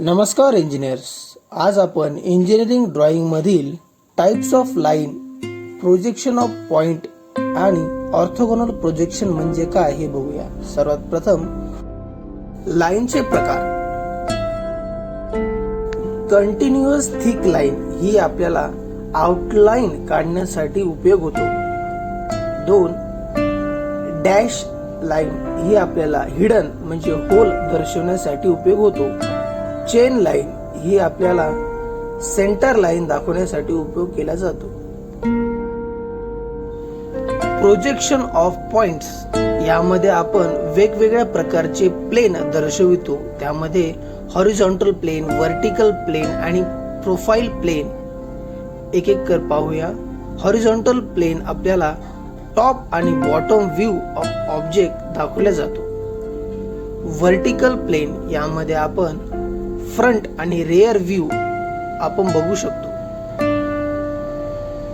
नमस्कार इंजिनियर्स आज आपण engineering ड्रॉइंगमधील types of line projection of point आणि ऑर्थोगोनल प्रोजेक्शन म्हणजे काय हे बघूया. सर्वात प्रथम लाईनचे प्रकार. कंटिन्युअस थिक लाईन ही आपल्याला आउटलाईन काढण्यासाठी उपयोग होतो. दोन डॅश लाईन ही आपल्याला हिडन म्हणजे होल दर्शवण्यासाठी उपयोग होतो. चेन लाईन ही आपल्याला सेंटर लाईन दाखवण्यासाठी उपयोग केला जातो. प्रोजेक्शन ऑफ पॉइंट्स यामध्ये आपण वेगवेगळ्या प्रकारचे प्लेन दर्शवितो. त्यामध्ये हॉरिझॉन्टल प्लेन व्हर्टिकल प्लेन आणि प्रोफाईल प्लेन. एक एक कर पाहूया. हॉरिझॉन्टल प्लेन आपल्याला टॉप आणि बॉटम व्ह्यू ऑफ ऑब्जेक्ट दाखवला जातो. व्हर्टिकल प्लेन यामध्ये आपण फ्रंट आणि रेअर व्ह्यू आपण बघू शकतो.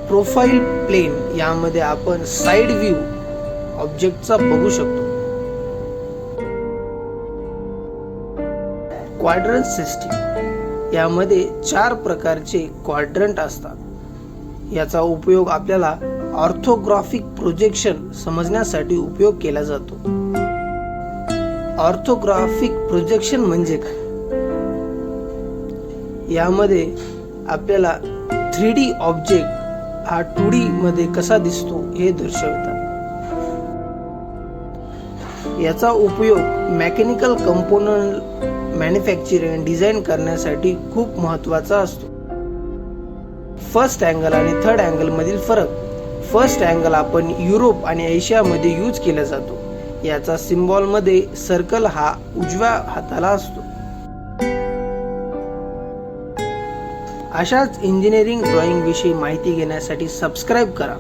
प्रोफाईल प्लेन यामध्ये आपण साइड व्ह्यू ऑब्जेक्टचा बघू शकतो. क्वाड्रंट सिस्टीम यामध्ये चार प्रकारचे क्वाड्रंट असतात. याचा उपयोग आपल्याला ऑर्थोग्राफिक प्रोजेक्शन समजण्यासाठी उपयोग केला जातो. ऑर्थोग्राफिक प्रोजेक्शन म्हणजे काय? यामध्ये आपल्याला थ्री डी ऑब्जेक्ट हा टू डी मध्ये कसा दिसतो हे दर्शवतात. याचा उपयोग मेकॅनिकल कंपोनंट मॅन्युफॅक्चरिंग डिझाईन करण्यासाठी खूप महत्त्वाचा असतो. फर्स्ट अँगल आणि थर्ड अँगल मधील फरक. फर्स्ट अँगल आपण युरोप आणि एशियामध्ये यूज केला जातो. याचा सिम्बॉलमध्ये सर्कल हा उजव्या हाताला असतो. अशाच इंजिनिअरिंग ड्रॉइंगविषयी माहिती घेण्यासाठी सबस्क्राईब करा.